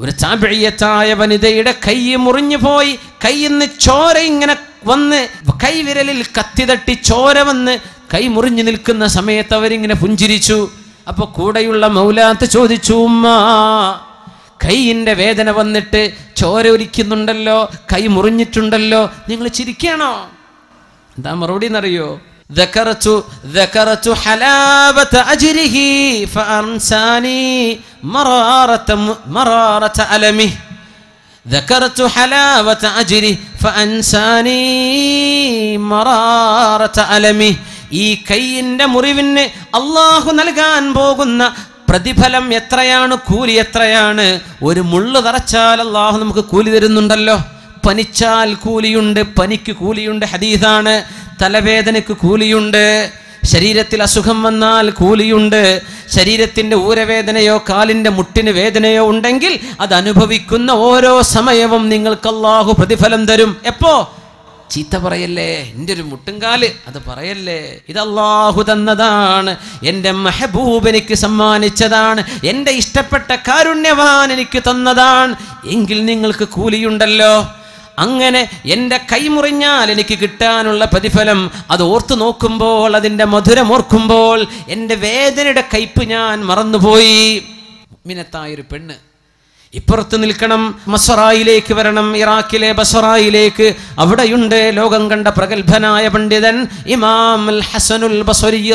ഒരു ചാപിഴിയത്തായ വനിതയുടെ കൈ മുറിഞ്ഞു പോയി. കയ്യിൽ ചോര ഇങ്ങനെ വന്ന് കൈവിരലിൽ കത്തി തട്ടി ചോര വന്ന് കൈ മുറിഞ്ഞു നിൽക്കുന്ന സമയത്ത് അവരിങ്ങനെ പുഞ്ചിരിച്ചു. അപ്പൊ കൂടെയുള്ള മൗലാത്ത് ചോദിച്ചു ഉമ്മ കൈയിന്റെ വേദന വന്നിട്ട് ചോര ഒരിക്കുന്നുണ്ടല്ലോ കൈ മുറിഞ്ഞിട്ടുണ്ടല്ലോ നിങ്ങൾ ചിരിക്കണോ? എന്താ മറുപടി എന്നറിയോ? ذكرت ذكرت حلاوة أجره فأنساني مرارة مرارة ألمه ذكرت حلاوة أجره فأنساني مرارة ألمه ഈ കൈയിൻ്റെ മുറിവിന് അള്ളാഹു നൽകാൻ പോകുന്ന പ്രതിഫലം എത്രയാണ് കൂലി എത്രയാണ് ഒരു മുള്ളു തറച്ചാൽ അള്ളാഹു നമുക്ക് കൂലി തരുന്നുണ്ടല്ലോ പനിച്ചാൽ കൂലിയുണ്ട് പനിക്ക് കൂലിയുണ്ട് ഹദീസാണ് തലവേദനയ്ക്ക് കൂലിയുണ്ട്. ശരീരത്തിൽ അസുഖം വന്നാൽ കൂലിയുണ്ട്. ശരീരത്തിന്റെ ഊരവേദനയോ കാലിന്റെ മുട്ടിന് വേദനയോ ഉണ്ടെങ്കിൽ അത് അനുഭവിക്കുന്ന ഓരോ സമയവും നിങ്ങൾക്ക് പ്രതിഫലം തരും. എപ്പോ? ചീത്ത പറയല്ലേ? എന്റെ ഒരു മുട്ടുംകാൽ അത് പറയല്ലേ? ഇത് തന്നതാണ്. എന്റെ മെഹബൂബ് എനിക്ക് സമ്മാനിച്ചതാണ്. എന്റെ ഇഷ്ടപ്പെട്ട കാരുണ്യവാൻ എനിക്ക് തന്നതാണ്. എങ്കിൽ നിങ്ങൾക്ക് കൂലിയുണ്ടല്ലോ. അങ്ങനെ എന്റെ കൈമുറിഞ്ഞാൽ എനിക്ക് കിട്ടാനുള്ള പ്രതിഫലം അത് ഓർത്തു നോക്കുമ്പോൾ അതിന്റെ മധുരം ഓർക്കുമ്പോൾ എന്റെ വേദനയുടെ കയ്പ് ഞാൻ മറന്നുപോയി. മിനത്തായൊരു പെണ്ണ്. ഇപ്പുറത്ത് നിൽക്കണം മസറായിലേക്ക് വരണം. ഇറാഖിലെ ബസറായിലേക്ക് അവിടെയുണ്ട് ലോകം കണ്ട പ്രഗത്ഭനായ പണ്ഡിതൻ ഇമാം ഹസനുൽ ബസരി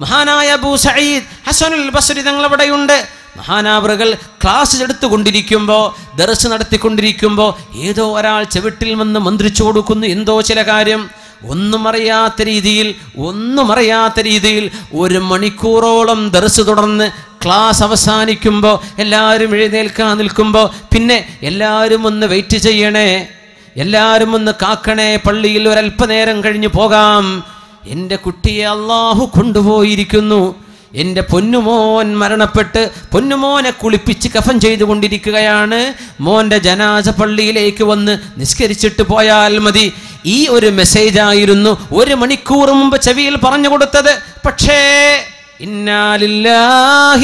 മഹാനായ അബൂ സഈദ് ഹസനുൽ ബസരി തങ്ങൾ അവിടെയുണ്ട് മഹാനാവറുകൾ ക്ലാസ് എടുത്തുകൊണ്ടിരിക്കുമ്പോൾ ദർസ് നടത്തിക്കൊണ്ടിരിക്കുമ്പോൾ ഏതോ ഒരാൾ ചെവിട്ടിൽ വന്ന് മന്ത്രിച്ചു കൊടുക്കുന്നു. എന്തോ ചില കാര്യം. ഒന്നും അറിയാത്ത രീതിയിൽ ഒന്നും അറിയാത്ത രീതിയിൽ ഒരു മണിക്കൂറോളം ദർസ് തുടർന്ന് ക്ലാസ് അവസാനിക്കുമ്പോൾ എല്ലാവരും എഴുന്നേൽക്കാൻ നിൽക്കുമ്പോൾ പിന്നെ എല്ലാവരും ഒന്ന് വെയിറ്റ് ചെയ്യണേ. എല്ലാവരും ഒന്ന് കാക്കണേ പള്ളിയിൽ ഒരല്പനേരം കഴിഞ്ഞു പോകാം. എന്റെ കുട്ടിയെ അള്ളാഹു കൊണ്ടുപോയിരിക്കുന്നു. എന്റെ പൊന്നുമോൻ മരണപ്പെട്ട് പൊന്നുമോനെ കുളിപ്പിച്ച് കഫൻ ചെയ്തുകൊണ്ടിരിക്കുകയാണ്. മോന്റെ ജനാസ പള്ളിയിലേക്ക് വന്ന് നിസ്കരിച്ചിട്ട് പോയാൽ മതി. ഈ ഒരു മെസ്സേജ് ആയിരുന്നു ഒരു മണിക്കൂർ മുമ്പ് ചെവിയിൽ പറഞ്ഞു കൊടുത്തത്. പക്ഷേ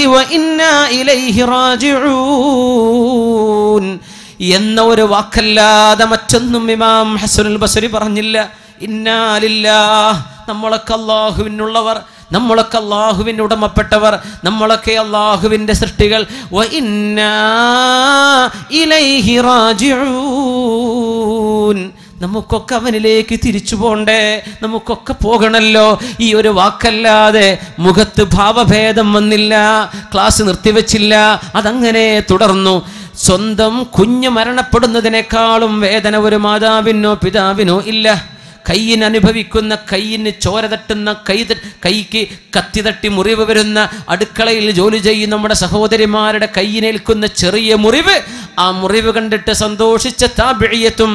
വ ഇന്നാ ഇലൈഹി റാജിഊൻ എന്ന ഒരു വാക്കല്ലാതെ മറ്റൊന്നും ഇമാം ഹസനുൽ ബസരി പറഞ്ഞില്ല. ഇന്നാലില്ലാ നമ്മളൊക്കെ അള്ളാഹുവിനുള്ളവർ നമ്മളൊക്കെ അള്ളാഹുവിന്റെ ഉടമപ്പെട്ടവർ നമ്മളൊക്കെ അള്ളാഹുവിന്റെ സൃഷ്ടികൾ. നമുക്കൊക്കെ അവനിലേക്ക് തിരിച്ചു പോണ്ടേ? നമുക്കൊക്കെ പോകണല്ലോ? ഈ ഒരു വാക്കല്ലാതെ മുഖത്ത് ഭാവഭേദം വന്നില്ല ക്ലാസ് നിർത്തിവെച്ചില്ല അതങ്ങനെ തുടർന്നു. സ്വന്തം കുഞ്ഞ് മരണപ്പെടുന്നതിനേക്കാളും വേദന ഒരു മാതാവിനോ പിതാവിനോ ഇല്ല. കയ്യിന് അനുഭവിക്കുന്ന കയ്യിന് ചോര തട്ടുന്ന കൈ കൈക്ക് കത്തി തട്ടി മുറിവ് വരുന്ന അടുക്കളയിൽ ജോലി ചെയ്യുന്ന നമ്മുടെ സഹോദരിമാരുടെ കയ്യിനേൽക്കുന്ന ചെറിയ മുറിവ് ആ മുറിവ് കണ്ടിട്ട് സന്തോഷിച്ച താപിഴിയത്തും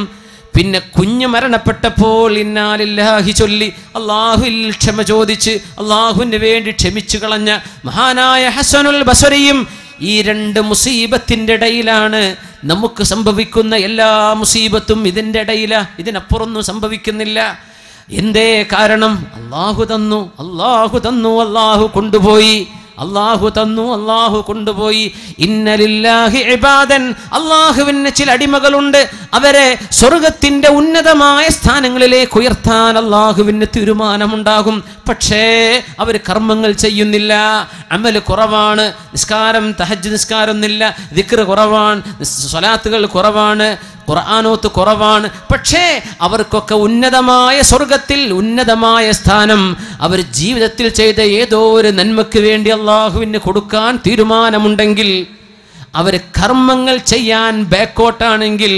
പിന്നെ കുഞ്ഞു മരണപ്പെട്ടപ്പോൾ ഇന്നാലില്ലാഹി ചൊല്ലി അള്ളാഹുവിൽ ക്ഷമ ചോദിച്ച് അള്ളാഹുവിന് വേണ്ടി ക്ഷമിച്ചു കളഞ്ഞ മഹാനായ ഹസനുൽ ബസരിയും ഈ രണ്ട് മുസീബത്തിന്റെ ഇടയിലാണ് നമുക്ക് സംഭവിക്കുന്ന എല്ലാ മുസീബത്തും ഇതിന്റെ ഇടയിലാണ് ഇതിനപ്പുറമൊന്നും സംഭവിക്കുന്നില്ല. എന്തേ കാരണം? അള്ളാഹു തന്നു അള്ളാഹു തന്നു അള്ളാഹു കൊണ്ടുപോയി. അള്ളാഹു തന്നു അള്ളാഹു കൊണ്ടുപോയി. ഇന്നലില്ലാഹി ഇബാദൻ. അള്ളാഹുവിന് ചില അടിമകളുണ്ട്. അവരെ സ്വർഗത്തിന്റെ ഉന്നതമായ സ്ഥാനങ്ങളിലേക്ക് ഉയർത്താൻ അള്ളാഹുവിന് തീരുമാനമുണ്ടാകും. പക്ഷേ അവർ കർമ്മങ്ങൾ ചെയ്യുന്നില്ല. അമൽ കുറവാണ്. നിസ്കാരം തഹജ് ഒന്നില്ല ദിക്ർ കുറവാണ്. സ്വലാത്തുകൾ കുറവാണ്. ഖുർആാനോത്ത് കുറവാണ് പക്ഷേ അവർക്കൊക്കെ ഉന്നതമായ സ്വർഗത്തിൽ ഉന്നതമായ സ്ഥാനം അവർ ജീവിതത്തിൽ ചെയ്ത ഏതോ ഒരു നന്മയ്ക്ക് വേണ്ടി അള്ളാഹുവിന് കൊടുക്കാൻ തീരുമാനമുണ്ടെങ്കിൽ അവർ കർമ്മങ്ങൾ ചെയ്യാൻ ബാക്കോട്ടാണെങ്കിൽ.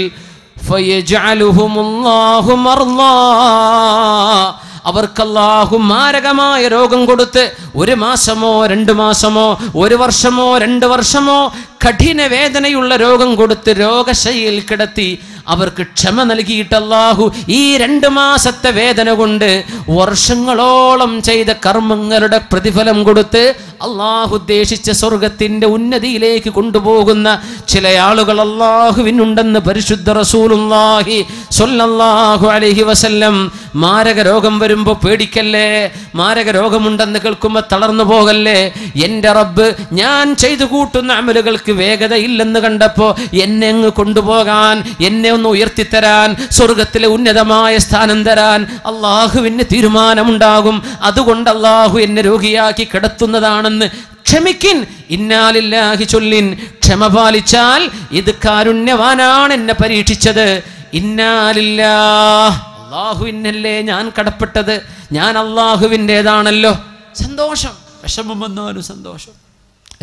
അവർക്ക് അല്ലാഹു മാരകമായ രോഗം കൊടുത്ത് ഒരു മാസമോ രണ്ട് മാസമോ ഒരു വർഷമോ രണ്ട് വർഷമോ കഠിന വേദനയുള്ള രോഗം കൊടുത്ത് രോഗശൈലിയിൽ കിടത്തി അവർക്ക് ക്ഷമ നൽകിയിട്ട് അല്ലാഹു ഈ രണ്ട് മാസത്തെ വേദന കൊണ്ട് വർഷങ്ങളോളം ചെയ്ത കർമ്മങ്ങളുടെ പ്രതിഫലം കൊടുത്ത് അള്ളാഹു ഉദ്ദേശിച്ച സ്വർഗത്തിന്റെ ഉന്നതിയിലേക്ക് കൊണ്ടുപോകുന്ന ചില ആളുകൾ അള്ളാഹുവിനുണ്ടെന്ന് പരിശുദ്ധ റസൂലുല്ലാഹി സൊല്ലാഹു അലൈഹി വസല്ലം മാരക രോഗം വരുമ്പോൾ പേടിക്കല്ലേ? മാരക രോഗമുണ്ടെന്ന് കേൾക്കുമ്പോൾ തളർന്നു പോകല്ലേ? എന്റെ റബ്ബ് ഞാൻ ചെയ്തു കൂട്ടുന്ന അമലുകൾക്ക് വേഗതയില്ലെന്ന് കണ്ടപ്പോൾ എന്നെ അങ്ങ് കൊണ്ടുപോകാൻ എന്നെ ഒന്ന് ഉയർത്തിത്തരാൻ സ്വർഗത്തിലെ ഉന്നതമായ സ്ഥാനം തരാൻ അള്ളാഹുവിന് തീരുമാനമുണ്ടാകും. അതുകൊണ്ട് അള്ളാഹു എന്നെ രോഗിയാക്കി കിടത്തുന്നതാണെന്ന് ക്ഷമിക്കിൻ. ഇന്നാലില്ലാഹി ചൊല്ലിൻ. ക്ഷമ പാലിച്ചാൽ ഇത് കാരുണ്യവാനാണ് എന്നെ പരീക്ഷിച്ചത്. ഇന്നാലില്ലാ അള്ളാഹുവിനല്ലേ ഞാൻ കടപ്പെട്ടത്? ഞാൻ അള്ളാഹുവിന്റെതാണല്ലോ. സന്തോഷം. വിഷമം വന്നാലും സന്തോഷം.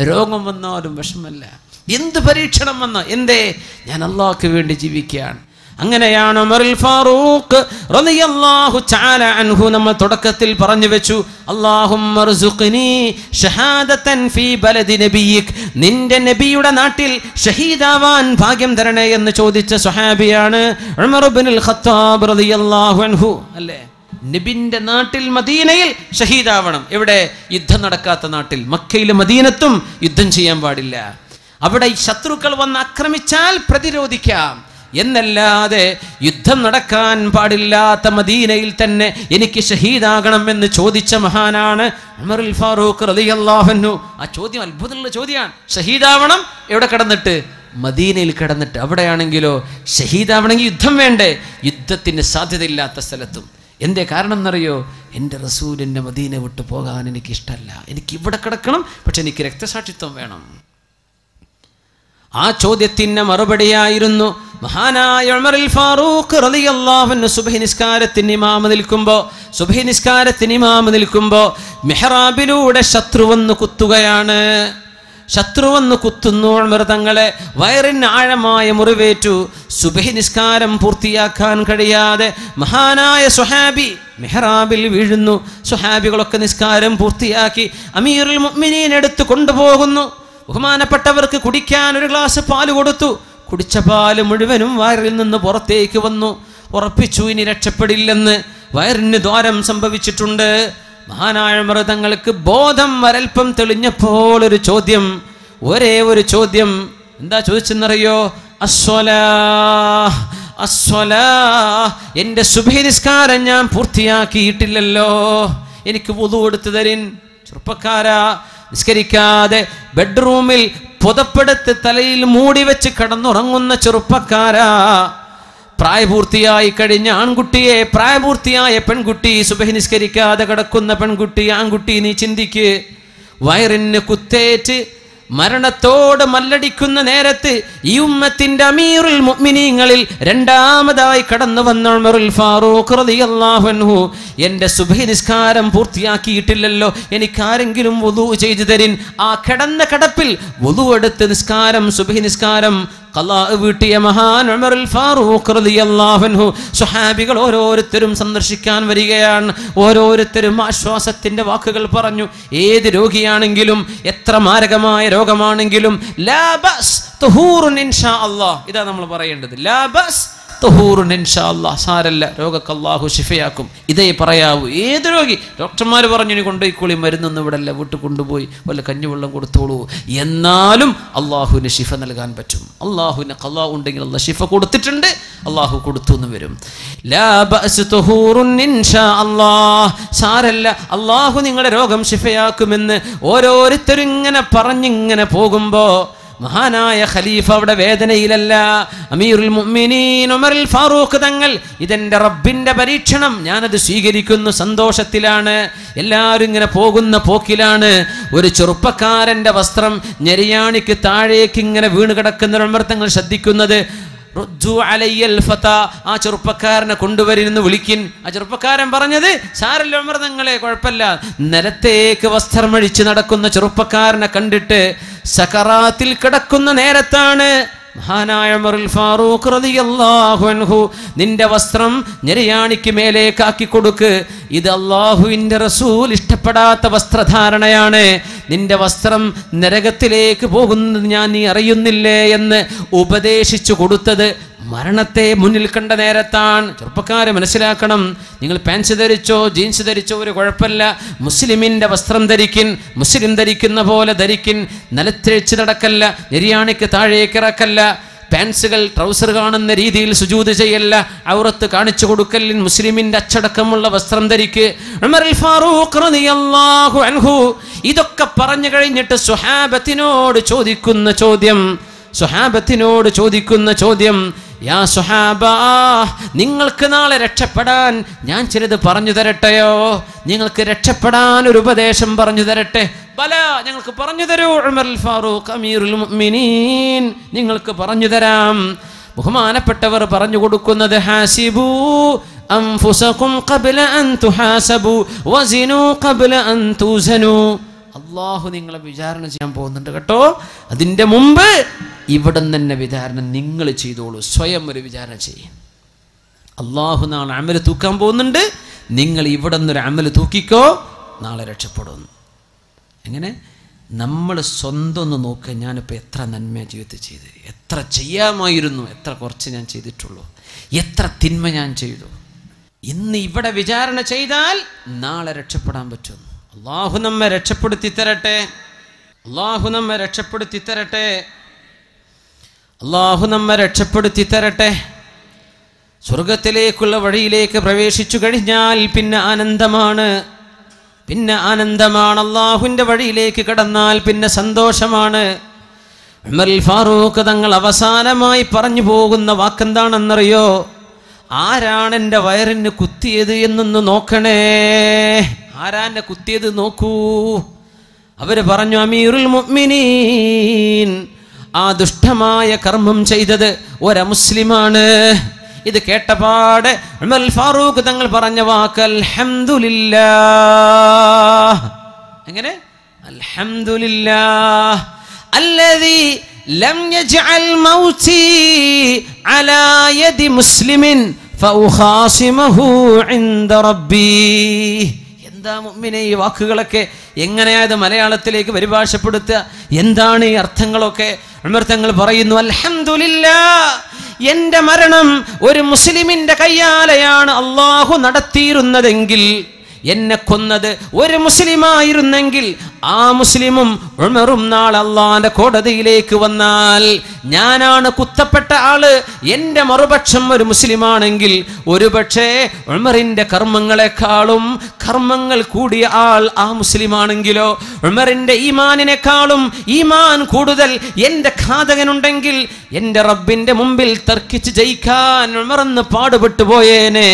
രോഗം വന്നാലും വിഷമല്ല എന്ത് പരീക്ഷണം വന്ന? എന്തേ? ഞാൻ അള്ളാഹ്ക്ക് വേണ്ടി ജീവിക്കുകയാണ്. അങ്ങനെയാണ് ഉമറുൽ ഫാറൂഖ് റളിയല്ലാഹു തആല അൻഹു നമ്മൾ തുടക്കത്തിൽ പറഞ്ഞു വെച്ചു. അല്ലാഹുമ്മ ർസുഖ്നി ഷഹാദതൻ ഫീ ബലദി നബിയിക്. നിന്റെ നബിയുടെ നാട്ടിൽ ഷഹീദാവാൻ ഭാഗ്യം തരണേ എന്ന് ചോദിച്ച സ്വഹാബിയാണ് ഉമർ ഇബ്നുൽ ഖത്താബ് റളിയല്ലാഹു അൻഹു. അല്ലേ? നബിന്റെ നാട്ടിൽ മദീനയിൽ ഷഹീദാവണം. എവിടെ? യുദ്ധം നടക്കാത്ത നാട്ടിൽ. മക്കയിലും മദീനത്തും യുദ്ധം ചെയ്യാൻ പാടില്ല. അവിടെ ശത്രുക്കൾ വന്ന് ആക്രമിച്ചാൽ പ്രതിരോധിക്കാം. എന്നല്ലാതെ യുദ്ധം നടക്കാൻ പാടില്ലാത്ത മദീനയിൽ തന്നെ എനിക്ക് ഷഹീദാകണം എന്ന് ചോദിച്ച മഹാനാണ് ഉമറുൽ ഫാറൂഖ് റളിയല്ലാഹു ആ ചോദ്യം അത്ഭുതമുള്ള ചോദ്യമാണ്. ഷഹീദാവണം എവിടെ കിടന്നിട്ട്? മദീനയിൽ കിടന്നിട്ട്. അവിടെയാണെങ്കിലോ ഷഹീദാവണമെങ്കിൽ യുദ്ധം വേണ്ടേ? യുദ്ധത്തിന് സാധ്യതയില്ലാത്ത സ്ഥലത്തും. എന്തേ കാരണം എന്നറിയോ എന്റെ റസൂലിന്റെ മദീന വിട്ടു പോകാൻ എനിക്ക് ഇഷ്ടമല്ല എനിക്ക് ഇവിടെ കിടക്കണം പക്ഷെ എനിക്ക് രക്തസാക്ഷിത്വം വേണം. ആ ചോദ്യത്തിന് മറുപടിയായിരുന്നു. മഹാനായ ഉമറിൽ ഫാറൂഖ് റളിയല്ലാഹു സുബ്ഹി നിസ്കാരത്തിന് ഇമാമ നിൽക്കുമ്പോൾ സുബ്ഹി നിസ്കാരത്തിന് ഇമാമ നിൽക്കുമ്പോൾ മെഹ്റാബിലൂടെ ശത്രു വന്ന് കുത്തുകയാണ്. ശത്രു വന്ന് കുത്തുന്നു മൃതങ്ങളെ തങ്ങളെ. വയറിന് ആഴമായ മുറിവേറ്റു. സുബഹി നിസ്കാരം പൂർത്തിയാക്കാൻ കഴിയാതെ മഹാനായ സുഹാബി മെഹ്റാബിൽ വീഴുന്നു. സുഹാബികളൊക്കെ നിസ്കാരം പൂർത്തിയാക്കി അമീറുൽ മുഅ്മിനീൻ എടുത്ത് കൊണ്ടുപോകുന്നു. ബഹുമാനപ്പെട്ടവർക്ക് കുടിക്കാൻ ഒരു ഗ്ലാസ് പാൽ കൊടുത്തു. കുടിച്ച പാൽ മുഴുവനും വയറിൽ നിന്ന് പുറത്തേക്ക് വന്നു. ഉറപ്പിച്ചു ഇനി രക്ഷപ്പെടില്ലെന്ന് വയറിന് ദ്വാരം സംഭവിച്ചിട്ടുണ്ട്. മഹാനായ മൃതങ്ങൾക്ക് ബോധം വരൽപ്പം തെളിഞ്ഞപ്പോൾ ഒരു ചോദ്യം ഒരേ ഒരു ചോദ്യം. എന്താ ചോദിച്ചെന്നറിയോ? അസ്വലാ അസ്വലാ എന്റെ ശുഭനിസ്കാരം നിസ്കാരം ഞാൻ പൂർത്തിയാക്കിയിട്ടില്ലല്ലോ. എനിക്ക് പുതു കൊടുത്തു തരിൻ. ചെറുപ്പക്കാരാ നിസ്കരിക്കാതെ ബെഡ്റൂമിൽ പുതപ്പെടുത്ത് തലയിൽ മൂടി വെച്ച് കിടന്നുറങ്ങുന്ന ചെറുപ്പക്കാരാ. പ്രായപൂർത്തിയായി കഴിഞ്ഞ ആൺകുട്ടിയെ പ്രായപൂർത്തിയായ പെൺകുട്ടി സുബഹി നിസ്കരിക്കാതെ കിടക്കുന്ന പെൺകുട്ടി ആൺകുട്ടി നീ ചിന്തിക്ക്. വയറിന് കുത്തേറ്റ് മരണത്തോട് മല്ലടിക്കുന്ന നേരത്ത് ഈ ഉമ്മത്തിന്റെ അമീറുൽ മുഅ്മിനീങ്ങളിൽ രണ്ടാമതായി കടന്നു വന്ന ഉമറുൽ ഫാറൂഖ് റളിയല്ലാഹു അൻഹു എന്റെ സുബഹി നിസ്കാരം പൂർത്തിയാക്കിയിട്ടില്ലല്ലോ എനിക്ക് ആരെങ്കിലും വുളു ചെയ്തു തരിൻ. ആ കിടന്ന കടപ്പിൽ വുളു എടുത്ത് നിസ്കാരം സുബഹി നിസ്കാരം വീട്ടിയ മഹാൻ ഫാറൂഖ് റളിയല്ലാഹു ഓരോരുത്തരും സന്ദർശിക്കാൻ വരികയാണ്. ഓരോരുത്തരും ആശ്വാസത്തിന്റെ വാക്കുകൾ പറഞ്ഞു. ഏത് രോഗിയാണെങ്കിലും എത്ര മാരകമായ രോഗമാണെങ്കിലും ലാബസ് തുഹൂറുൻ ഇൻഷാ ഇതാ നമ്മൾ പറയേണ്ടത്. ലാ ബസ് തുഹൂറുൻ ഇൻഷാ സാരല്ല രോഗക്ക് അല്ലാഹു ശിഫയാക്കും. ഇതേ പറയാവൂ. ഏത് രോഗി? ഡോക്ടർമാർ പറഞ്ഞു ഇനി കൊണ്ടുപോയിക്കോളി മരുന്നൊന്നും ഇവിടെ അല്ല വീട്ടിൽ കൊണ്ടുപോയി വല്ല കഞ്ഞിവെള്ളം കൊടുത്തോളൂ. എന്നാലും അള്ളാഹുവിന് ശിഫ നൽകാൻ പറ്റും. അള്ളാഹുവിന് കല്ലാ ഉണ്ടെങ്കിൽ അല്ല ശിഫ കൊടുത്തിട്ടുണ്ട് അള്ളാഹു കൊടുത്തു എന്ന് വരും സാരല്ല അള്ളാഹു നിങ്ങളുടെ രോഗം ശിഫയാക്കുമെന്ന് ഓരോരുത്തരും ഇങ്ങനെ പറഞ്ഞിങ്ങനെ പോകുമ്പോ മഹാനായ ഖലീഫ അവിടെ വേദനയിലല്ല. അമീറുൽ മുഅ്മിനീൻ ഉമറുൽ ഫാറൂഖ് തങ്ങൾ ഇതെന്റെ റബ്ബിന്റെ പരീക്ഷണം. ഞാനത് സ്വീകരിക്കുന്നു. സന്തോഷത്തിലാണ്. എല്ലാവരും ഇങ്ങനെ പോകുന്ന പോക്കിലാണ്. ഒരു ചെറുപ്പക്കാരന്റെ വസ്ത്രം ഞെരിയാണിക്ക് താഴേക്ക് ഇങ്ങനെ വീണ് കിടക്കുന്ന ഉമർ തങ്ങൾ ശ്രദ്ധിക്കുന്നത്. ആ ചെറുപ്പക്കാരനെ കൊണ്ടുവരുന്നു വിളിക്കിൻ. ആ ചെറുപ്പക്കാരൻ പറഞ്ഞത് സാരല്ല ഉമർ തങ്ങളെ കുഴപ്പമില്ല. നിലത്തേക്ക് വസ്ത്രമഴിച്ച് നടക്കുന്ന ചെറുപ്പക്കാരനെ കണ്ടിട്ട് സക്കറാത്തിൽ കിടക്കുന്ന നേരത്താണ് മഹാനായ ഫാറൂഖ് റളിയല്ലാഹു അൻഹു നിന്റെ വസ്ത്രം ഞെരിയാണിക്ക് മേലേക്കാക്കി കൊടുക്ക്. ഇത് അള്ളാഹുവിന്റെ റസൂൽ ഇഷ്ടപ്പെടാത്ത വസ്ത്രധാരണയാണ്. നിന്റെ വസ്ത്രം നരകത്തിലേക്ക് പോകുന്നത് ഞാൻ നീ അറിയുന്നില്ലേ എന്ന് ഉപദേശിച്ചു കൊടുത്തത് മരണത്തെ മുന്നിൽ കണ്ട നേരത്താണ്. ചെറുപ്പക്കാരെ മനസ്സിലാക്കണം. നിങ്ങൾ പാൻസ് ധരിച്ചോ ജീൻസ് ധരിച്ചോ ഒരു കുഴപ്പമില്ല. മുസ്ലിമിന്റെ വസ്ത്രം ധരിക്കിൻ മുസ്ലിം ധരിക്കുന്ന പോലെ ധരിക്കിൻ. നിലത്തിഴച്ച് നടക്കല്ല നിര്യാണിക്ക് താഴേക്ക് ഇറക്കല്ല. പാൻസുകൾ ട്രൗസർ കാണുന്ന രീതിയിൽ സുജൂത് ചെയ്യല്ല. ഔറത്ത് കാണിച്ചു കൊടുക്കലിൻ മുസ്ലിമിന്റെ അച്ചടക്കമുള്ള വസ്ത്രം ധരിക്ക്. ഇതൊക്കെ പറഞ്ഞു കഴിഞ്ഞിട്ട് സുഹാബത്തിനോട് ചോദിക്കുന്ന ചോദ്യം സുഹാബത്തിനോട് ചോദിക്കുന്ന ചോദ്യം യാ സുഹാബ നിങ്ങൾക്ക് നാളെ രക്ഷപ്പെടാൻ ഞാൻ ചിലത് പറഞ്ഞു തരട്ടെയോ? നിങ്ങൾക്ക് രക്ഷപ്പെടാൻ ഒരു ഉപദേശം പറഞ്ഞു തരട്ടെ? ബല ഞങ്ങൾക്ക് പറഞ്ഞു തരൂ ഉമർ അൽ ഫാറൂഖ് അമീറുൽ മുഅ്മിനീൻ. നിങ്ങൾക്ക് പറഞ്ഞു തരാം. ബഹുമാനപ്പെട്ടവർ പറഞ്ഞു കൊടുക്കുന്നത് ഹാസിബു അൻഫുസകും ഖബ്ല അൻ തുഹാസബു വസിനു ഖബ്ല അൻ തുസനു. അള്ളാഹു നിങ്ങളെ വിചാരണ ചെയ്യാൻ പോകുന്നുണ്ട് കേട്ടോ. അതിന്റെ മുമ്പ് ഇവിടെ തന്നെ വിചാരണ നിങ്ങൾ ചെയ്തോളൂ. സ്വയം ഒരു വിചാരണ ചെയ്യും. അള്ളാഹു നാളെ അമൽ തൂക്കാൻ പോകുന്നുണ്ട്. നിങ്ങൾ ഇവിടെ നിന്നൊരു അമൽ തൂക്കിക്കോ നാളെ രക്ഷപ്പെടും എങ്ങനെ? നമ്മൾ സ്വന്തം ഒന്ന് നോക്കുക ഞാനിപ്പോൾ എത്ര നന്മ ജീവിതത്തിൽ ചെയ്ത്. എത്ര ചെയ്യാമായിരുന്നു എത്ര കുറച്ച് ഞാൻ ചെയ്തിട്ടുള്ളൂ. എത്ര തിന്മ ഞാൻ ചെയ്തു. ഇന്ന് ഇവിടെ വിചാരണ ചെയ്താൽ നാളെ രക്ഷപ്പെടാൻ പറ്റും അള്ളാഹു നമ്മെ രക്ഷപ്പെടുത്തി തരട്ടെ. അള്ളാഹു നമ്മെ രക്ഷപ്പെടുത്തി തരട്ടെ. അള്ളാഹു നമ്മെ രക്ഷപ്പെടുത്തി തരട്ടെ. സ്വർഗത്തിലേക്കുള്ള വഴിയിലേക്ക് പ്രവേശിച്ചു കഴിഞ്ഞാൽ പിന്നെ ആനന്ദമാണ്. പിന്നെ ആനന്ദമാണ്. അള്ളാഹുവിന്റെ വഴിയിലേക്ക് കടന്നാൽ പിന്നെ സന്തോഷമാണ്. ഉമർ ഫാറൂഖ് തങ്ങൾ അവസാനമായി പറഞ്ഞു പോകുന്ന വാക്കെന്താണെന്നറിയോ? ആരാണ് എന്റെ വയറിന് കുത്തിയത് എന്നൊന്ന് നോക്കണേ. ആരാന്റെ കുത്തിയത് നോക്കൂ. അവർ പറഞ്ഞു അമീറുൽ മുഅ്മിനീൻ ആ ദുഷ്ടമായ കർമ്മം ചെയ്തത് ഒരമുസ്ലിമാണ്. ഇത് കേട്ടപാട് ഉമർ ഫാറൂഖ് തങ്ങൾ പറഞ്ഞ വാക്ക് അൽഹംദുലില്ല എങ്ങനെ? അൽഹംദുലില്ല അല്ലതി ലം യജ്അൽ മൗതി അലാ യദി മുസ്ലിമിൻ ഫഉഖാസിമഹു ഇൻദ റബ്ബീ. എന്താ മുമ്മിനെ ഈ വാക്കുകളൊക്കെ? എങ്ങനെയായത് മലയാളത്തിലേക്ക് പരിഭാഷപ്പെടുത്തുക? എന്താണ് ഈ അർത്ഥങ്ങളൊക്കെ? അമൃതങ്ങൾ പറയുന്നു അൽഹംദുലില്ലാ എന്റെ മരണം ഒരു മുസ്ലിമിന്റെ കയ്യാലയാണ് അള്ളാഹു നടത്തിയിരുന്നതെങ്കിൽ എന്നെ കൊന്നത് ഒരു മുസ്ലിമായിരുന്നെങ്കിൽ ആ മുസ്ലിമും ഉമറും നാൾ അള്ളാന്റെ കോടതിയിലേക്ക് വന്നാൽ ഞാനാണ് കുത്തപ്പെട്ട ആൾ. എന്റെ മറുപക്ഷം ഒരു മുസ്ലിമാണെങ്കിൽ ഒരുപക്ഷെ ഉമറിന്റെ കർമ്മങ്ങളെക്കാളും കർമ്മങ്ങൾ കൂടിയ ആൾ ആ മുസ്ലിമാണെങ്കിലോ? ഉമറിന്റെ ഈമാനിനേക്കാളും ഈമാൻ കൂടുതൽ എന്റെ ഘാതകനുണ്ടെങ്കിൽ എന്റെ റബ്ബിന്റെ മുമ്പിൽ തർക്കിച്ച് ജയിക്കാൻ ഉമറന്ന് പാടുപെട്ടു പോയേനെ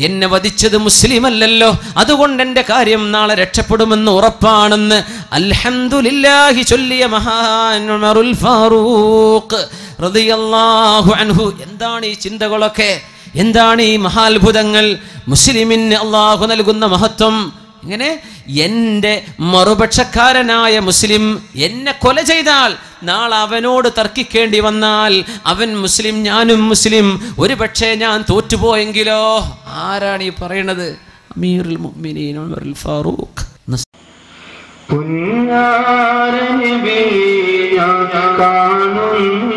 എന്നെ വധിച്ചത് മുസ്ലിമല്ലല്ലോ. അതുകൊണ്ട് എന്റെ കാര്യം നാളെ രക്ഷപ്പെടുമെന്ന് ഉറപ്പാണെന്ന് അൽഹന്ദുലില്ലാഹി ചൊല്ലിയ മഹാൻ ഫാറൂഖ് അൻഹു. എന്താണ് ഈ ചിന്തകളൊക്കെ? എന്താണ് ഈ മഹാത്ഭുതങ്ങൾ? മുസ്ലിമിന് അള്ളാഹു നൽകുന്ന മഹത്വം? ഇങ്ങനെ എന്റെ മറുപക്ഷക്കാരനായ മുസ്ലിം എന്നെ കൊല ചെയ്താൽ നാളെ അവനോട് തർക്കിക്കേണ്ടി വന്നാൽ അവൻ മുസ്ലിം ഞാനും മുസ്ലിം. ഒരു പക്ഷേ ഞാൻ തോറ്റുപോയെങ്കിലോ? ആരാണ് ഈ പറയണത്? അമീറുൽ ഫാറൂഖ്. കാണുന്നതെന്നാ